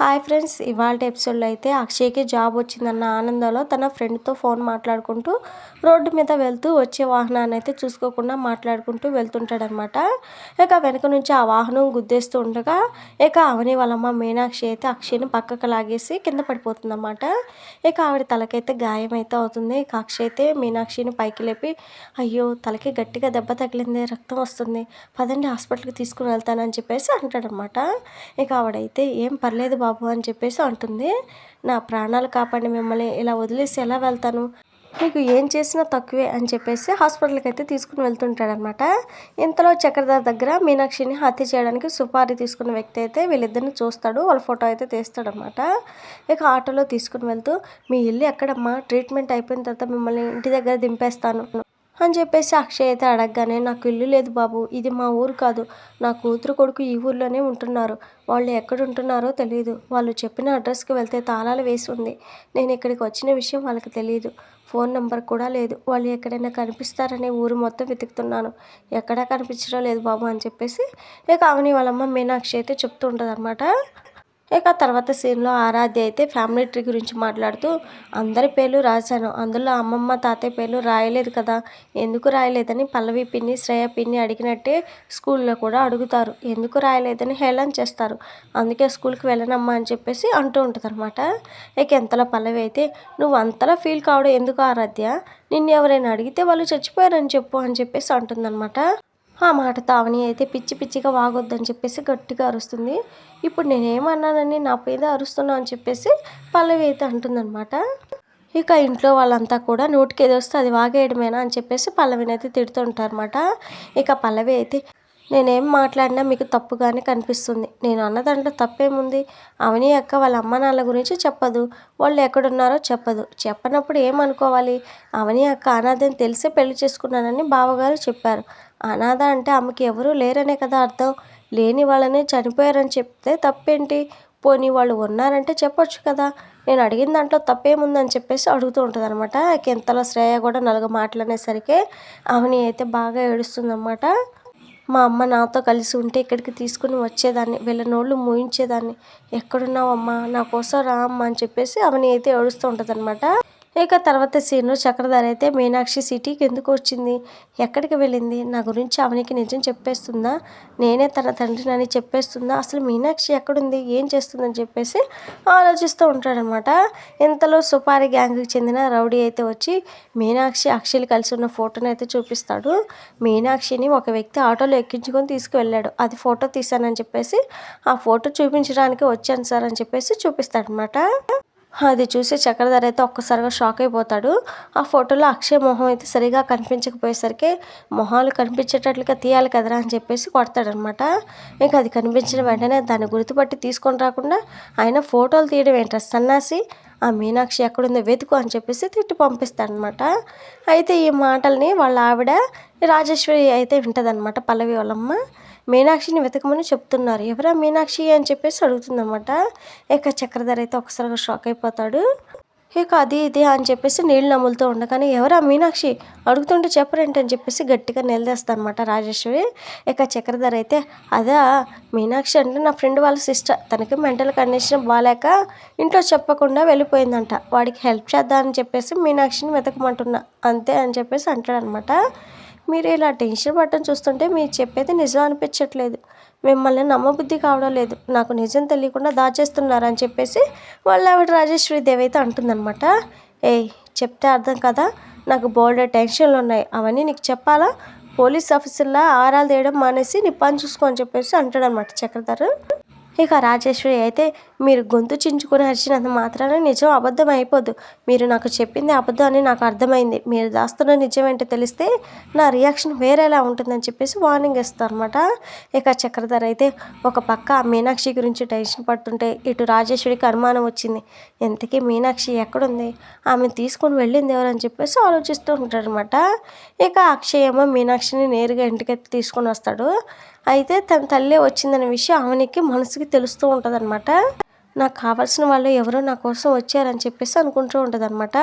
Hi friends ఇవాళ ఎపిసోడ్లో అయితే అక్షయ్కి జాబ్ వచ్చిందన్న ఆనందంలో తన ఫ్రెండ్తో ఫోన్ మాట్లాడుకుంటూ రోడ్డు మీద వెళ్తూ వచ్చే వాహనాన్ని అయితే చూసుకోకుండా మాట్లాడుకుంటూ వెళ్తుంటాడనమాట ఇక వెనక నుంచి ఆ వాహనం గుద్దేస్తూ ఉండగా ఇక అవని వాళ్ళమ్మ మీనాక్షి అయితే అక్షయ్ని పక్కకు లాగేసి కింద పడిపోతుందన్నమాట. ఇక ఆవిడ తలకైతే గాయం అయితే అవుతుంది. ఇక అక్షయ్ అయితే మీనాక్షిని పైకి లేపి అయ్యో తలకి గట్టిగా దెబ్బ తగిలింది రక్తం వస్తుంది. పదండి హాస్పిటల్కి తీసుకుని వెళ్తానని చెప్పేసి అంటాడనమాట ఇక ఆవిడైతే ఏం పర్లేదు బాబు బాబు అని చెప్పేసి అంటుంది. నా ప్రాణాలు కాపాడి మిమ్మల్ని ఇలా వదిలేసి ఎలా వెళ్తాను? మీకు ఏం చేసినా తక్కువే అని చెప్పేసి హాస్పిటల్కి అయితే తీసుకుని వెళ్తుంటాడనమాట. ఇంతలో చక్రధర్ దగ్గర మీనాక్షిని హత్య చేయడానికి సుపారీ తీసుకున్న వ్యక్తి అయితే వీళ్ళిద్దరిని చూస్తాడు. వాళ్ళ ఫోటో అయితే తీస్తాడనమాట. ఇక ఆటోలో తీసుకుని వెళ్తూ మీ ఇల్లు ఎక్కడమ్మా? ట్రీట్మెంట్ అయిపోయిన తర్వాత మిమ్మల్ని ఇంటి దగ్గర దింపేస్తాను. అని చెప్పేసి అక్షయ్ అయితే అడగగానే నాకు ఇల్లు లేదు బాబు ఇది మా ఊరు కాదు. నా కూతురు కొడుకు ఈ ఊర్లోనే ఉంటున్నారు. వాళ్ళు ఎక్కడ ఉంటున్నారో తెలియదు వాళ్ళు చెప్పిన అడ్రస్కి వెళ్తే తాళాలు వేసి ఉంది. నేను ఇక్కడికి వచ్చిన విషయం వాళ్ళకి తెలియదు ఫోన్ నెంబర్ కూడా లేదు. వాళ్ళు ఎక్కడైనా కనిపిస్తారనే ఊరు మొత్తం వెతుకుతున్నాను. ఎక్కడా కనిపించడం లేదు బాబు అని చెప్పేసి ఇక అవని వాళ్ళమ్మ మీనాక్షి అయితే చెప్తూ ఉంటుంది అనమాట ఇక తర్వాత సీన్లో ఆరాధ్య అయితే ఫ్యామిలీ ట్రీ గురించి మాట్లాడుతూ అందరి పేర్లు రాశాను. అందులో అమ్మమ్మ తాతయ్య పేర్లు రాయలేదు కదా. ఎందుకు రాయలేదని పల్లవి పిన్ని శ్రేయ పిన్ని అడిగినట్టే స్కూల్లో కూడా అడుగుతారు. ఎందుకు రాయలేదని హేళన చేస్తారు. అందుకే స్కూల్కి వెళ్ళనమ్మా అని చెప్పేసి అంటూ ఉంటుంది అనమాట ఇక ఎంతలో పల్లవి అయితే నువ్వు అంతలా ఫీల్ కావడం ఎందుకు ఆరాధ్య? నిన్ను ఎవరైనా అడిగితే వాళ్ళు చచ్చిపోయారని చెప్పు అని చెప్పేసి అంటుందన్నమాట. ఆ మాట తావని అయితే పిచ్చి పిచ్చిగా వాగొద్దని చెప్పేసి గట్టిగా అరుస్తుంది. ఇప్పుడు నేనేమన్నానని నా మీద అరుస్తున్నా అని చెప్పేసి పల్లవి అయితే అంటుందన్నమాట. ఇక ఇంట్లో వాళ్ళంతా కూడా నోటికి ఏదో వస్తే అది వాగేయడమేనా అని చెప్పేసి పల్లవిని అయితే తిడుతుంటారన్నమాట. ఇక పల్లవి అయితే నేనేం మాట్లాడినా మీకు తప్పుగానే కనిపిస్తుంది. నేను అన్నదంటే తప్పేముంది? అవని అక్క వాళ్ళ అమ్మ నాన్న గురించి చెప్పదు. వాళ్ళు ఎక్కడున్నారో చెప్పదు. చెప్పనప్పుడు ఏమనుకోవాలి అవని అక్క అనాథని తెలిసే పెళ్ళి చేసుకున్నానని బావగారు చెప్పారు. అనాథ అంటే ఆమెకి ఎవరూ లేరనే కదా అర్థం. లేని వాళ్ళని చనిపోయారని చెప్తే తప్పేంటి? పోనీ వాళ్ళు ఉన్నారంటే చెప్పొచ్చు కదా. నేను అడిగిన దాంట్లో తప్పేముందని చెప్పేసి అడుగుతూ ఉంటుంది అనమాట ఎంతలో శ్రేయ కూడా నలుగు మాటలనేసరికి అవని అయితే బాగా ఏడుస్తుందన్నమాట. మా అమ్మ నాతో కలిసి ఉంటే ఇక్కడికి తీసుకుని వచ్చేదాన్ని వీళ్ళ నోళ్ళు మూయించేదాన్ని. ఎక్కడున్నావమ్మా? నా కోసం రా అమ్మ అని చెప్పేసి అవని అయితే ఏడుస్తూ ఉంటుంది అనమాట ఇక తర్వాత సీను చక్రధారి అయితే మీనాక్షి సిటీకి ఎందుకు వచ్చింది? ఎక్కడికి వెళ్ళింది? నా గురించి అవనికి నిజం చెప్పేస్తుందా? నేనే తన తండ్రిని చెప్పేస్తుందా? అసలు మీనాక్షి ఎక్కడుంది? ఏం చేస్తుందని చెప్పేసి ఆలోచిస్తూ ఉంటాడనమాట. ఇంతలో సుపారి గ్యాంగ్కి చెందిన రౌడీ అయితే వచ్చి మీనాక్షి అక్షయలు కలిసి ఉన్న ఫోటోని అయితే చూపిస్తాడు. మీనాక్షిని ఒక వ్యక్తి ఆటోలో ఎక్కించుకొని తీసుకువెళ్ళాడు. అది ఫోటో తీశానని చెప్పేసి ఆ ఫోటో చూపించడానికి వచ్చాను సార్ అని చెప్పేసి చూపిస్తాడనమాట. అది చూసి చక్రధర్ అయితే ఒక్కసారిగా షాక్ అయిపోతాడు. ఆ ఫోటోలో అక్షయ్ మొహం అయితే సరిగా కనిపించకపోయేసరికి మొహాలు కనిపించేటట్లుగా తీయాలి కదరా అని చెప్పేసి కొడతాడనమాట. ఇంకా అది కనిపించిన వెంటనే దాన్ని గుర్తుపట్టి తీసుకొని రాకుండా ఆయన ఫోటోలు తీయడం ఏంట్రా సన్నాసి? ఆ మీనాక్షి ఎక్కడుందో వెతుకు అని చెప్పేసి తిట్టి పంపిస్తాడనమాట. అయితే ఈ మాటల్ని వాళ్ళ ఆవిడ రాజేశ్వరి అయితే వింటదనమాట పల్లవి వాళ్ళమ్మ. మీనాక్షిని వెతకమని చెప్తున్నారు. ఎవరా మీనాక్షి అని చెప్పేసి అడుగుతుందన్నమాట. ఇక చక్రధర అయితే ఒకసారిగా షాక్ అయిపోతాడు. ఇక అది ఇది అని చెప్పేసి నీళ్ళు నమ్ములుతూ ఉండగానే ఎవరా మీనాక్షి? అడుగుతుంటే చెప్పరేంటి అని చెప్పేసి గట్టిగా నిలదీస్తా అనమాట రాజేశ్వరి. ఇక చక్రధర అయితే అదా మీనాక్షి అంటే నా ఫ్రెండ్ వాళ్ళ సిస్టర్. తనకి మెంటల్ కండిషన్ బాగాలేక ఇంట్లో చెప్పకుండా వెళ్ళిపోయిందంట. వాడికి హెల్ప్ చేద్దామని చెప్పేసి మీనాక్షిని వెతకమంటున్నా. అంతే అని చెప్పేసి అంటాడనమాట మీరు ఇలా టెన్షన్ పడటం చూస్తుంటే మీరు చెప్పేది నిజం అనిపించట్లేదు. మిమ్మల్ని నమ్మబుద్ధి కావడం లేదు. నాకు నిజం తెలియకుండా దాచేస్తున్నారని చెప్పేసి వాళ్ళు ఆవిడ రాజేశ్వరి దేవి అయితే అంటుందన్నమాట. ఏయ్ చెప్తే అర్థం కదా? నాకు బోల్డ్ టెన్షన్లు ఉన్నాయి. అవన్నీ నీకు చెప్పాలా? పోలీస్ ఆఫీసర్లా ఆరాలు తీయడం మానేసి నీ పని చూసుకో అని చెప్పేసి అంటాడనమాట చక్రధర్. ఇక రాజేశ్వరి అయితే మీరు గొంతు చించుకుని అరిచినంత మాత్రాన నిజం అబద్ధం అయిపోదు. మీరు నాకు చెప్పింది అబద్ధం అని నాకు అర్థమైంది. మీరు దాస్తున్న నిజం ఏంటో తెలిస్తే నా రియాక్షన్ వేరేలా ఉంటుందని చెప్పేసి వార్నింగ్ ఇస్తారు అనమాట ఇక చక్రధర్ అయితే ఒక పక్క మీనాక్షి గురించి టెన్షన్ పడుతుంటే ఇటు రాజేశ్వరికి అనుమానం వచ్చింది. ఎంతకీ మీనాక్షి ఎక్కడుంది? ఆమె తీసుకొని వెళ్ళింది ఎవరని చెప్పేసి ఆలోచిస్తూ ఉంటాడనమాట ఇక అక్షయ్ ఏమో మీనాక్షిని నేరుగా ఇంటికి తీసుకొని వస్తాడు. అయితే తన తల్లి వచ్చిందనే విషయం ఆమెకి మనసుకి తెలుస్తూ ఉంటుంది నాకు కావాల్సిన వాళ్ళు ఎవరో నా కోసం వచ్చారని చెప్పేసి అనుకుంటూ ఉంటుంది అనమాట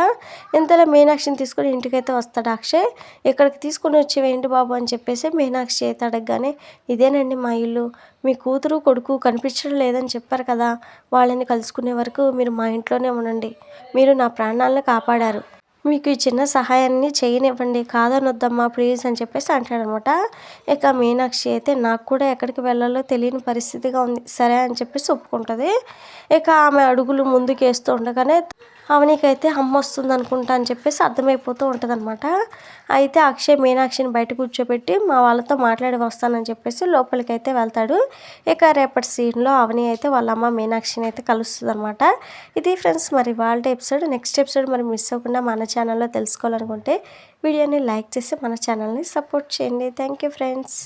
ఇంతలో మీనాక్షిని తీసుకొని ఇంటికైతే వస్తాడు అక్షయ్. ఇక్కడికి తీసుకొని వచ్చేవేంటి బాబు అని చెప్పేసి మీనాక్షి అయితే అడగగానే ఇదేనండి మా ఇల్లు. మీ కూతురు కొడుకు కనిపించడం లేదని చెప్పారు కదా. వాళ్ళని కలుసుకునే వరకు మీరు మా ఇంట్లోనే ఉండండి. మీరు నా ప్రాణాలను కాపాడారు. మీకు ఈ చిన్న సహాయాన్ని చేయనివ్వండి కాదనొద్దమ్మా ప్లీజ్ అని చెప్పేసి అంటాడనమాట. ఇక మీనాక్షి అయితే నాకు కూడా ఎక్కడికి వెళ్ళాలో తెలియని పరిస్థితిగా ఉంది సరే అని చెప్పేసి ఒప్పుకుంటుంది. ఇక ఆమె అడుగులు ముందుకేస్తూ ఉండగానే అవనికైతే అమ్మ వస్తుంది అనుకుంటా అని చెప్పేసి అర్థమైపోతూ ఉంటుంది అనమాట అయితే అక్షయ్ మీనాక్షిని బయట కూర్చోబెట్టి మా వాళ్ళతో మాట్లాడి వస్తానని చెప్పేసి లోపలికి అయితే వెళ్తాడు. ఇక రేపటి సీన్లో అవని అయితే వాళ్ళ అమ్మ మీనాక్షిని అయితే కలుస్తుంది అనమాట ఇది ఫ్రెండ్స్ మరి వాళ్ళ ఎపిసోడ్. నెక్స్ట్ ఎపిసోడ్ మరి మిస్ అవ్వకుండా మన ఛానల్లో తెలుసుకోవాలనుకుంటే వీడియోని లైక్ చేసి మన ఛానల్ని సపోర్ట్ చేయండి. Thank you friends.